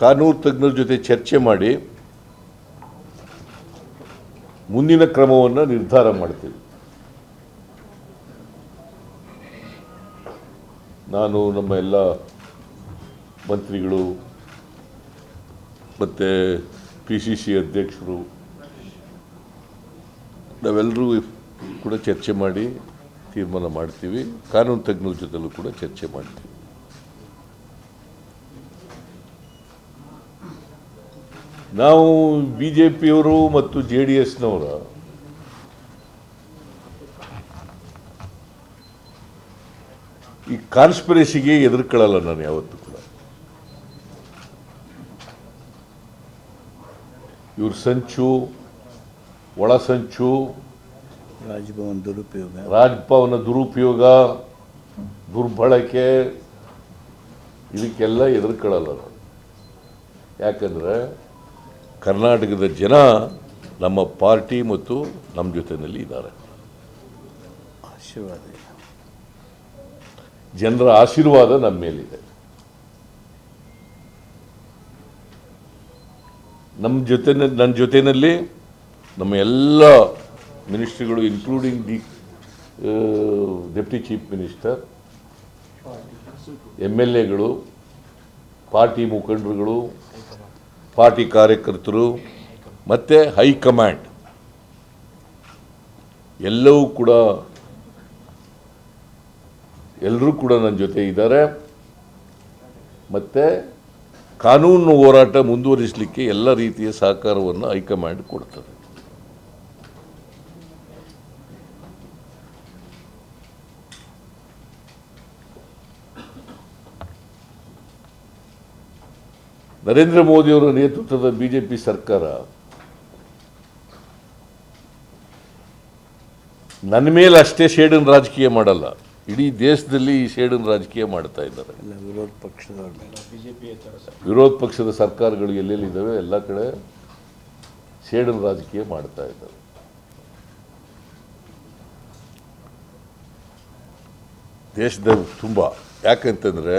ಕಾನೂನು ತಜ್ಞರ ಜೊತೆ ಚರ್ಚೆ ಮಾಡಿ ಮುಂದಿನ ಕ್ರಮವನ್ನು ನಿರ್ಧಾರ ಮಾಡ್ತೀವಿ. ನಾನು ನಮ್ಮ ಎಲ್ಲ ಮಂತ್ರಿಗಳು ಮತ್ತು ಪಿ ಸಿ ಸಿ ಅಧ್ಯಕ್ಷರು ನಾವೆಲ್ಲರೂ ಕೂಡ ಚರ್ಚೆ ಮಾಡಿ ತೀರ್ಮಾನ ಮಾಡ್ತೀವಿ. ಕಾನೂನು ತಜ್ಞರ ಜೊತೆಲೂ ಕೂಡ ಚರ್ಚೆ ಮಾಡ್ತೀವಿ. ನಾವು ಬಿ ಜೆ ಪಿಯವರು ಮತ್ತು ಜೆ ಡಿ ಎಸ್ನವರ ಈ ಕಾನ್ಸ್ಪಿರಸಿಗೆ ಎದುರ್ಕೊಳ್ಳಲ್ಲ ನಾನು ಯಾವತ್ತೂ ಕೂಡ. ಇವ್ರ ಸಂಚು ಒಳ ಸಂಚು ರಾಜಭವನ ದುರುಪಯೋಗ. ರಾಜಭವನ ದುರುಪಯೋಗ ದುರ್ಬಳಕೆ ಇದಕ್ಕೆಲ್ಲ ಎದುರ್ಕೊಳ್ಳಲ್ಲ ನಾನು. ಯಾಕಂದರೆ ಕರ್ನಾಟಕದ ಜನ ನಮ್ಮ ಪಾರ್ಟಿ ಮತ್ತು ನಮ್ಮ ಜೊತೆಯಲ್ಲಿ ಇದ್ದಾರೆ ಆಶೀರ್ವಾದ. ಜನರ ಆಶೀರ್ವಾದ ನಮ್ಮ ಮೇಲಿದೆ ನಮ್ಮ ಜೊತೆ ನನ್ನ ಜೊತೆಯಲ್ಲಿ ನಮ್ಮ ಎಲ್ಲ ಮಿನಿಸ್ಟ್ರಿಗಳು including the deputy chief minister M L ಎಗಳು ಪಾರ್ಟಿ ಮುಖಂಡರುಗಳು ಪಾರ್ಟಿ ಕಾರ್ಯಕರ್ತರು ಮತ್ತು ಹೈಕಮಾಂಡ್. ಎಲ್ಲವೂ ಕೂಡ ಎಲ್ಲರೂ ಕೂಡ ನನ್ನ ಜೊತೆ ಇದ್ದಾರೆ. ಮತ್ತು ಕಾನೂನು ಹೋರಾಟ ಮುಂದುವರಿಸಲಿಕ್ಕೆ ಎಲ್ಲ ರೀತಿಯ ಸಹಕಾರವನ್ನು ಹೈಕಮಾಂಡ್ ಕೊಡ್ತದೆ. ನರೇಂದ್ರ ಮೋದಿಯವರ ನೇತೃತ್ವದ ಬಿಜೆಪಿ ಸರ್ಕಾರ ನನ್ನ ಮೇಲೆ ಅಷ್ಟೇ ಶೇಡನ್ ರಾಜಕೀಯ ಮಾಡಲ್ಲ. ಇಡೀ ದೇಶದಲ್ಲಿ ಈ ಶೇಡನ್ ರಾಜಕೀಯ ಮಾಡ್ತಾ ಇದ್ದಾರೆ. ವಿರೋಧ ಪಕ್ಷದ ವಿರೋಧ ಪಕ್ಷದ ಸರ್ಕಾರಗಳು ಎಲ್ಲೆಲ್ಲಿದ್ದಾವೆ ಎಲ್ಲ ಕಡೆ ಶೇಡನ್ ರಾಜಕೀಯ ಮಾಡ್ತಾ ಇದ್ದಾರೆ. ದೇಶದ ತುಂಬ. ಯಾಕಂತಂದರೆ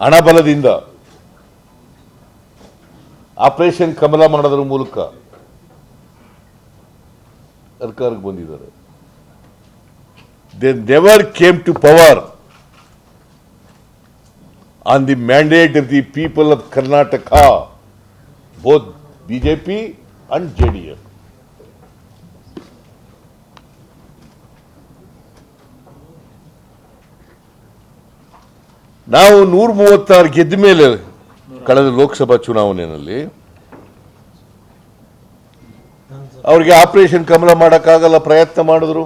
ಹಣಬಲದಿಂದ ಆಪರೇಷನ್ ಕಮಲ ಮಾಡೋದ್ರ ಮೂಲಕ ಅಧಿಕಾರಕ್ಕೆ ಬಂದಿದ್ದಾರೆ they never came to power on the mandate of the people of Karnataka both BJP and J ನಾವು ನೂರ ಮೂವತ್ತಾರು ಗೆದ್ದ ಮೇಲೆ ಕಳೆದ ಲೋಕಸಭಾ ಚುನಾವಣೆಯಲ್ಲಿ ಅವರಿಗೆ ಆಪರೇಷನ್ ಕಮಲ ಮಾಡೋಕ್ಕಾಗಲ್ಲ ಪ್ರಯತ್ನ ಮಾಡಿದ್ರು.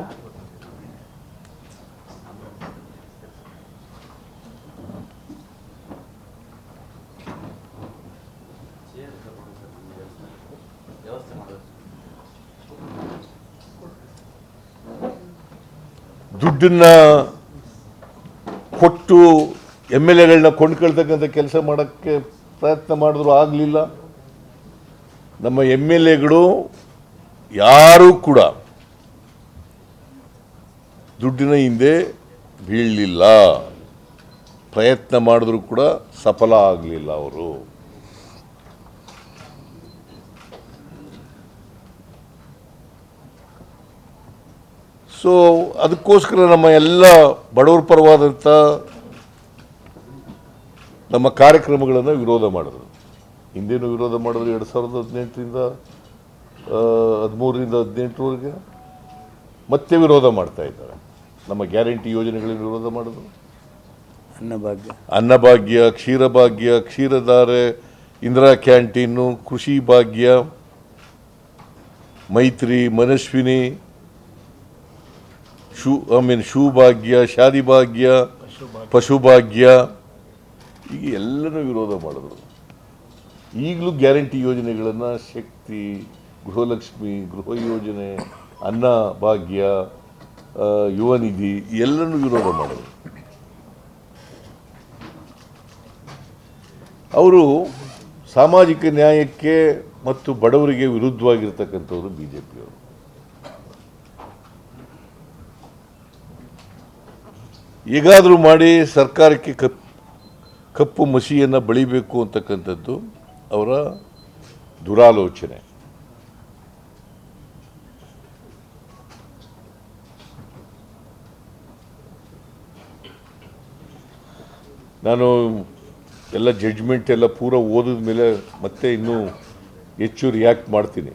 ದುಡ್ಡನ್ನ ಕೊಟ್ಟು ಎಂ ಎಲ್ ಎಗಳನ್ನ ಕೊಂಡ್ಕೊಳ್ತಕ್ಕಂಥ ಕೆಲಸ ಮಾಡೋಕ್ಕೆ ಪ್ರಯತ್ನ ಮಾಡಿದ್ರು ಆಗಲಿಲ್ಲ. ನಮ್ಮ ಎಂ ಎಲ್ ಎಗಳು ಯಾರೂ ಕೂಡ ದುಡ್ಡಿನ ಹಿಂದೆ ಬೀಳಲಿಲ್ಲ. ಪ್ರಯತ್ನ ಮಾಡಿದ್ರು ಕೂಡ ಸಫಲ ಆಗಲಿಲ್ಲ ಅವರು. ಸೊ ಅದಕ್ಕೋಸ್ಕರ ನಮ್ಮ ಎಲ್ಲ ಬಡವರ ಪರವಾದಂಥ ನಮ್ಮ ಕಾರ್ಯಕ್ರಮಗಳನ್ನು ವಿರೋಧ ಮಾಡಿದ್ರು. ಹಿಂದೇನು ವಿರೋಧ ಮಾಡಿದ್ರು ಎರಡು ಸಾವಿರದ ಹದಿನೆಂಟರಿಂದ ಹದಿಮೂರರಿಂದ ಹದಿನೆಂಟರವರೆಗೆ. ಮತ್ತೆ ವಿರೋಧ ಮಾಡ್ತಾ ಇದ್ದಾರೆ. ನಮ್ಮ ಗ್ಯಾರಂಟಿ ಯೋಜನೆಗಳಿಗೆ ವಿರೋಧ ಮಾಡಿದ್ರು. Annabhagya. Annabhagya Ksheerabhagya Ksheeradhare Indira canteen Krishi Bhagya Maithri Manaswini shoe I mean shoe Bhagya Shaadi Bhagya ಪಶು ಭಾಗ್ಯ ಈಗ ಎಲ್ಲರೂ ವಿರೋಧ ಮಾಡಿದ್ರು. ಈಗಲೂ ಗ್ಯಾರಂಟಿ ಯೋಜನೆಗಳನ್ನು ಶಕ್ತಿ, ಗೃಹಲಕ್ಷ್ಮಿ, ಗೃಹ ಯೋಜನೆ, ಅನ್ನ, ಭಾಗ್ಯ ಯುವ ನಿಧಿ ಎಲ್ಲನೂ ವಿರೋಧ ಮಾಡಿದ್ರು. ಅವರು ಸಾಮಾಜಿಕ ನ್ಯಾಯಕ್ಕೆ ಮತ್ತು ಬಡವರಿಗೆ ವಿರುದ್ಧವಾಗಿರ್ತಕ್ಕಂಥವ್ರು ಬಿ ಜೆ ಪಿಯವರು ಹೇಗಾದರೂ ಮಾಡಿ ಸರ್ಕಾರಕ್ಕೆ ಕಪ್ ಕಪ್ಪು ಮಸಿಯನ್ನು ಬಳಿಬೇಕು ಅಂತಕ್ಕಂಥದ್ದು ಅವರ ದುರಾಲೋಚನೆ. ನಾನು ಎಲ್ಲ ಜಡ್ಜ್ಮೆಂಟ್ ಎಲ್ಲ ಪೂರ ಓದಿದ ಮೇಲೆ ಮತ್ತೆ ಇನ್ನೂ ಹೆಚ್ಚು ರಿಯಾಕ್ಟ್ ಮಾಡ್ತೀನಿ.